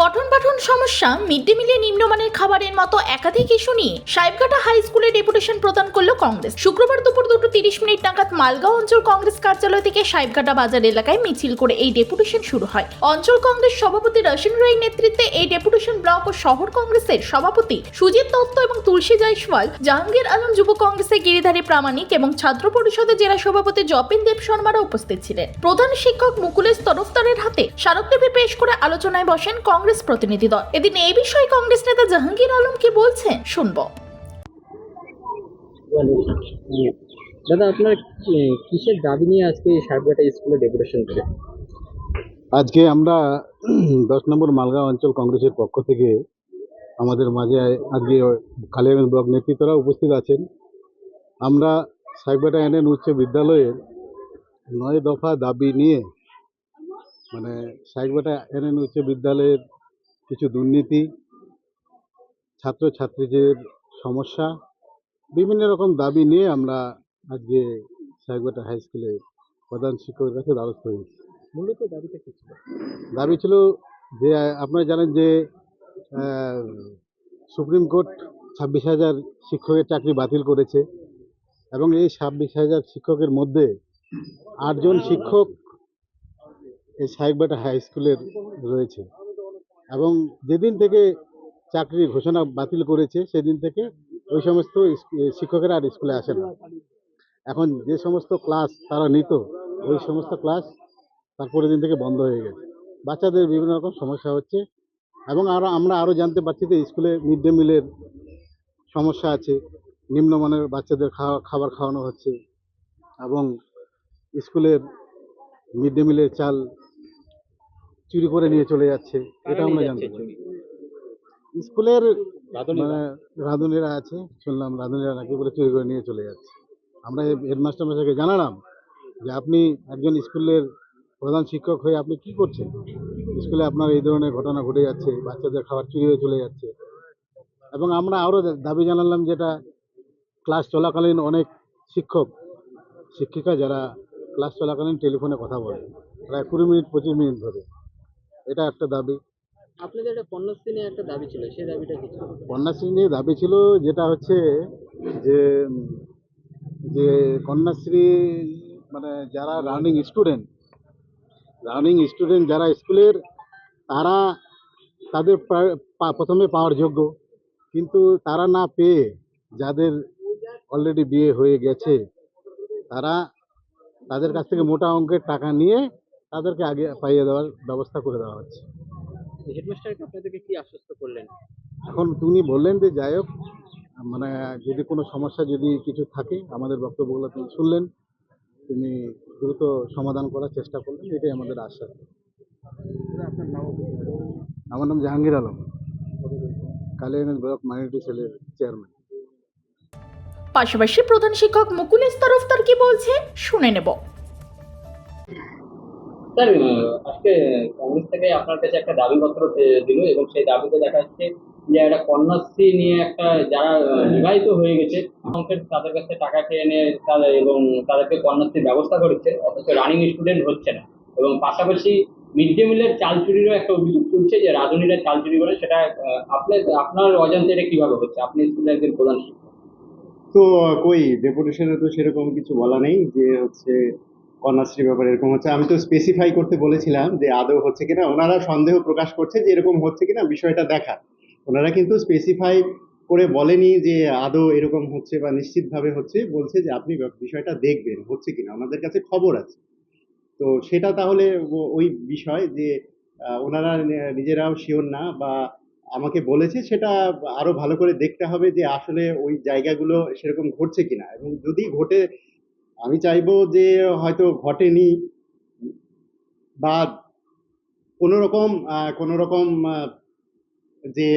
পঠন পাঠন সমস্যা মিড ডে মিলে নিম্নমানের খাবারের মতো একাধিক ইস্যু নিয়ে সাহেবঘাটা হাই স্কুলে ডেপুটেশন প্রদান করল কংগ্রেস। শুক্রবার দুপুর দুটো তিরিশ মিনিট নাগাদ মালগাঁও অঞ্চল কংগ্রেস কার্যালয় থেকে সাহেবঘাটা বাজার এলাকায় মিছিল করে এই ডেপুটেশন শুরু হয়। অঞ্চল কংগ্রেস সভাপতি রশিন রায়ের নেতৃত্বে এই ডেপুটেশন ব্লক ও শহর কংগ্রেসের সভাপতি সুজিত দত্ত এবং তুলসী জয়সওয়াল, জাহাঙ্গীর আলম যুব কংগ্রেসের গিরিধারী প্রামাণিক এবং ছাত্র পরিষদের জেলা সভাপতি জপিন দেব শর্মারা উপস্থিত ছিলেন। প্রধান শিক্ষক মুকুলেশ তরফদারের হাতে স্মারকলিপি পেশ করে আলোচনায় বসেন কংগ্রেস প্রতিনিধি দল। এদিন এই বিষয়ে কংগ্রেস নেতা জাহাঙ্গীর আলম কি বলছেন শুনব। দাদা আপনার কিসের দাবি নিয়ে আজকে সাহেবঘাটা স্কুলে ডেপুটেশন করে? আজকে আমরা দশ নম্বর মালগাঁও অঞ্চল কংগ্রেসের পক্ষ থেকে আমাদের মাঝে আজকে কালিয়াগঞ্জ ব্লক নেতৃত্বরা উপস্থিত আছেন। আমরা সাইবাটা এনএন উচ্চ বিদ্যালয়ের নয় দফা দাবি নিয়ে মানে সাইবাটা এনএন উচ্চ বিদ্যালয়ের কিছু দুর্নীতি ছাত্রছাত্রীদের সমস্যা বিভিন্ন রকম দাবি নিয়ে আমরা আজকে সাইবাটা হাই স্কুলে প্রধান শিক্ষকের কাছে দ্বারস্থ হয়েছি। মূলত দাবিটা কি ছিল? দাবি ছিল যে আপনারা জানেন যে সুপ্রিম কোর্ট ছাব্বিশ হাজার শিক্ষকের চাকরি বাতিল করেছে এবং এই ছাব্বিশ হাজার শিক্ষকের মধ্যে আটজন শিক্ষক এই সাহেববাটা হাই স্কুলের রয়েছে। এবং যেদিন থেকে চাকরি ঘোষণা বাতিল করেছে, সেদিন থেকে ওই সমস্ত শিক্ষকেরা আর স্কুলে আসে না। এখন যে সমস্ত ক্লাস তারা নিত, ওই সমস্ত ক্লাস তারপরের দিন থেকে বন্ধ হয়ে গেছে। বাচ্চাদের বিভিন্ন রকম সমস্যা হচ্ছে এবং আরও আমরা আরও জানতে পারছি যে স্কুলে মিড ডে মিলের সমস্যা আছে, নিম্নমানের বাচ্চাদের খাওয়া, খাবার খাওয়ানো হচ্ছে এবং স্কুলের মিড ডে মিলের চাল চুরি করে নিয়ে চলে যাচ্ছে এটা আমরা জানতে পারি স্কুলের মানে রাঁধুনিরা আছে শুনলাম রাঁধুনিরা নাকি বলে চুরি করে নিয়ে চলে যাচ্ছে। আমরা হেডমাস্টার মশাইকে জানালাম যে আপনি একজন স্কুলের প্রধান শিক্ষক হয়ে আপনি কি করছেন? স্কুলে আপনার এই ধরনের ঘটনা ঘটে যাচ্ছে বাচ্চাদের খাবার চুরি হয়ে চলে যাচ্ছে। এবং আমরা আরও দাবি জানালাম যেটা ক্লাস চলাকালীন অনেক শিক্ষক শিক্ষিকা যারা ক্লাস চলাকালীন টেলিফোনে কথা বলে প্রায় কুড়ি মিনিট পঁচিশ মিনিট ধরে। এটা একটা দাবি। আপনাদের একটা কন্যাশ্রী নিয়ে একটা দাবি ছিল সেই দাবিটা কি ছিল? কন্যাশ্রী নিয়ে দাবি ছিল যেটা হচ্ছে যে যে কন্যাশ্রী মানে যারা রানিং স্টুডেন্ট রানিং স্টুডেন্ট যারা স্কুলের তারা তাদের প্রথমে পাওয়ার যোগ্য। কিন্তু তারা না পেয়ে যাদের অলরেডি বিয়ে হয়ে গেছে তারা তাদের কাছ থেকে মোটা অঙ্কের টাকা নিয়ে তাদেরকে আগে পাইয়ে দেওয়ার ব্যবস্থা করে দেওয়া হচ্ছে। হেডমাস্টারকে আপনাদেরকে কি আশ্বস্ত করলেন? এখন তিনি বললেন যে যাই হোক মানে যদি কোনো সমস্যা যদি কিছু থাকে আমাদের বক্তব্যগুলো তিনি শুনলেন। তিনি দ্রুত সমাধান করার চেষ্টা করলেন এটাই আমাদের আশ্বাস আপনার নাম আমার নাম জাহাঙ্গীর আলম। কালিয়াগঞ্জ ব্লক মাইনরিটি সেলের চেয়ারম্যান। পাশাপাশি প্রধান শিক্ষক মুকুলেশ তরফদার কি বলছে শুনে নেব। স্যার আজকে কংগ্রেস থেকে আপনার কাছে একটা দাবিপত্র দিল এবং সেই দাবিতে দেখা যাচ্ছে যে একটা কন্যাশ্রী নিয়ে একটা যারা বিবাহিত হয়ে গেছে তাদের কাছে টাকা খেয়ে নিয়ে তাদের এবং তাদেরকে কন্যাশ্রীর ব্যবস্থা করেছে অথচ রানিং স্টুডেন্ট হচ্ছে না। এবং পাশাপাশি মিড ডে মিলের চাল চুরিরও একটা অভিযোগ তুলছে যে রাঁধুনিরা চাল চুরি করে সেটা আপনার আপনার অজান্তে এটা কীভাবে হচ্ছে? আপনি স্কুলের একজন প্রধান শিক্ষক। তো কই ডেপুটেশনে তো সেরকম কিছু বলা নেই যে হচ্ছে কন্যাশ্রী ব্যাপারে এরকম হচ্ছে। আমি তো স্পেসিফাই করতে বলেছিলাম যে আদৌ হচ্ছে কিনা, ওনারা সন্দেহ প্রকাশ করছে যে এরকম হচ্ছে কিনা বিষয়টা দেখা। ওনারা কিন্তু স্পেসিফাই করে বলেনি যে আদৌ এরকম হচ্ছে বা নিশ্চিতভাবে হচ্ছে, বলছে যে আপনি বিষয়টা দেখবেন, হচ্ছে কিনা। ওনাদের কাছে খবর আছে। তো সেটা তাহলে ওই বিষয় যে ওনারা নিজেরাও শিওর না বা আমাকে বলেছে, সেটা আরও ভালো করে দেখতে হবে যে আসলে ওই জায়গাগুলো সেরকম ঘটছে কিনা। এবং যদি ঘটে আমি চাইব যে হয়তো ঘটেনি বা কোনো রকম কোনো রকম যে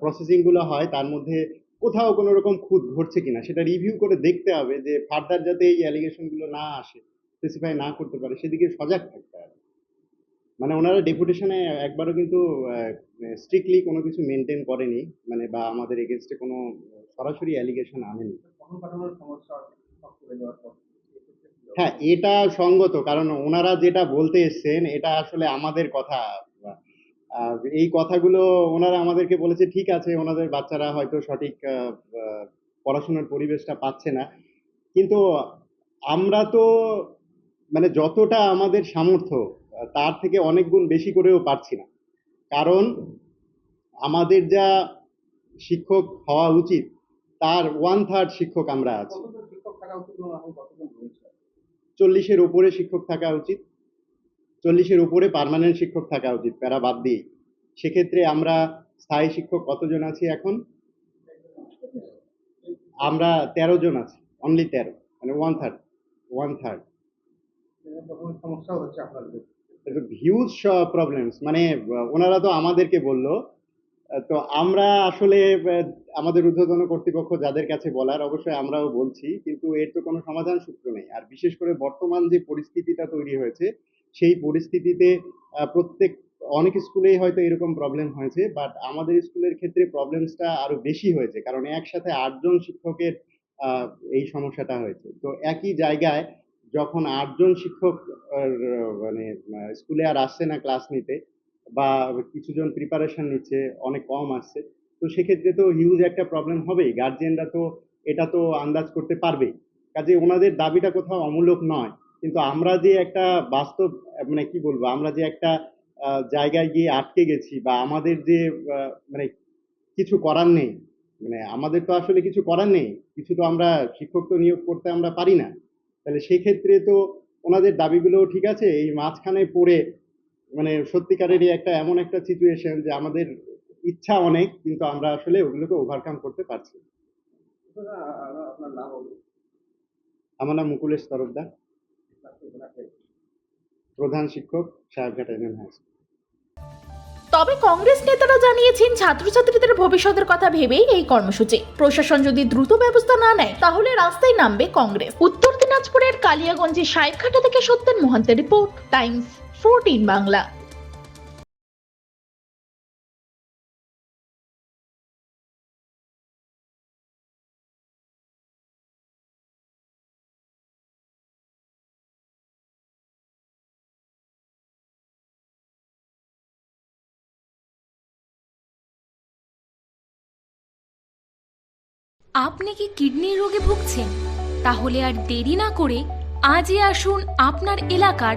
প্রসেসিংগুলো হয় তার মধ্যে কোথাও কোনো রকম খুঁত ঘটছে কিনা সেটা রিভিউ করে দেখতে হবে যে ফার্দার যাতে এই অ্যালিগেশনগুলো না আসে স্পেসিফাই না করতে পারে সেদিকে সজাগ থাকতে হবে। মানে ওনারা ডেপুটেশনে একবারও কিন্তু স্ট্রিক্টলি কোনো কিছু মেনটেন করেনি মানে বা আমাদের এগেনস্টে কোনো সরাসরি অ্যালিগেশন আনেনি। হ্যাঁ এটা সঙ্গত। কারণ ওনারা যেটা বলতে এসছেন, এটা আসলে আমাদের কথা। এই কথাগুলো ওনারা আমাদেরকে বলেছে, ঠিক আছে, ওনাদের বাচ্চারা হয়তো সঠিক পড়াশোনার পরিবেশটা পাচ্ছে না। কিন্তু আমরা তো মানে যতটা আমাদের সামর্থ্য, তার থেকে অনেক গুণ বেশি করেও পারছি না। কারণ আমাদের যা শিক্ষক হওয়া উচিত, তার ওয়ান থার্ড শিক্ষক আমরা আছি। চল্লিশের উপরে শিক্ষক থাকা উচিত। চল্লিশের উপরে পার্মানেন্ট শিক্ষক থাকা উচিত প্যারা বাদ দিয়ে। সেক্ষেত্রে আমরা স্থায়ী শিক্ষক কতজন আছি এখন? আমরা তেরো জন আছি অনলি তেরো মানে ওয়ান থার্ড ওয়ান থার্ড সমস্যা হচ্ছে আপনাদের। হিউজ প্রবলেমস মানে ওনারা তো আমাদেরকে বলল তো আমরা আসলে আমাদের ঊর্ধ্বতন কর্তৃপক্ষ যাদের কাছে বলার, অবশ্যই আমরাও বলছি, কিন্তু এর তো কোনো সমাধান সূত্র নেই। আর বিশেষ করে বর্তমান যে পরিস্থিতিটা তৈরি হয়েছে, সেই পরিস্থিতিতে প্রত্যেক, অনেক স্কুলেই হয়তো এরকম প্রবলেম হয়েছে বাট আমাদের স্কুলের ক্ষেত্রে প্রবলেমসটা আরও বেশি হয়েছে, কারণ একসাথে আটজন শিক্ষকের এই সমস্যাটা হয়েছে। তো একই জায়গায় যখন আটজন শিক্ষক মানে স্কুলে আর আসছে না ক্লাস নিতে বা কিছুজন প্রিপারেশন নিচ্ছে, অনেক কম আসছে। তো সেক্ষেত্রে তো হিউজ একটা প্রবলেম হবেই। গার্জিয়ানরা তো এটা তো আন্দাজ করতে পারবে কাজে ওনাদের দাবিটা কোথাও অমূলক নয়। কিন্তু আমরা যে একটা বাস্তব মানে কি বলব, আমরা যে একটা জায়গায় গিয়ে আটকে গেছি বা আমাদের যে মানে কিছু করার নেই মানে আমাদের তো আসলে কিছু করার নেই। কিছু তো আমরা শিক্ষক তো নিয়োগ করতে আমরা পারি না। তাহলে সেক্ষেত্রে তো ওনাদের দাবিগুলো ঠিক আছে। এই মাঝখানে পড়ে মানে সত্যিকারেরই একটা এমন একটা সিচুয়েশন যে আমাদের ইচ্ছা অনেক কিন্তু আমরা আসলে ওগুলোকে ওভারকাম করতে পারছি আমার নাম মুকুলেশ তরফদার। প্রধান শিক্ষক সাহেবঘাট এনএম হাই স্কুল। তবে কংগ্রেস নেতারা জানিয়েছেন ছাত্রছাত্রীদের ভবিষ্যতের কথা ভেবেই এই কর্মসূচি। প্রশাসন যদি দ্রুত ব্যবস্থা না নেয় তাহলে রাস্তায় নামবে কংগ্রেস। উত্তর দিনাজপুরের কালিয়াগঞ্জে সাহেবঘাটা থেকে সত্যেন মহান্তের রিপোর্ট টাইমস। ফোরটিন বাংলা। আপনি কি কিডনি রোগে ভুগছেন? তাহলে আর দেরি না করে আজই আসুন আপনার এলাকার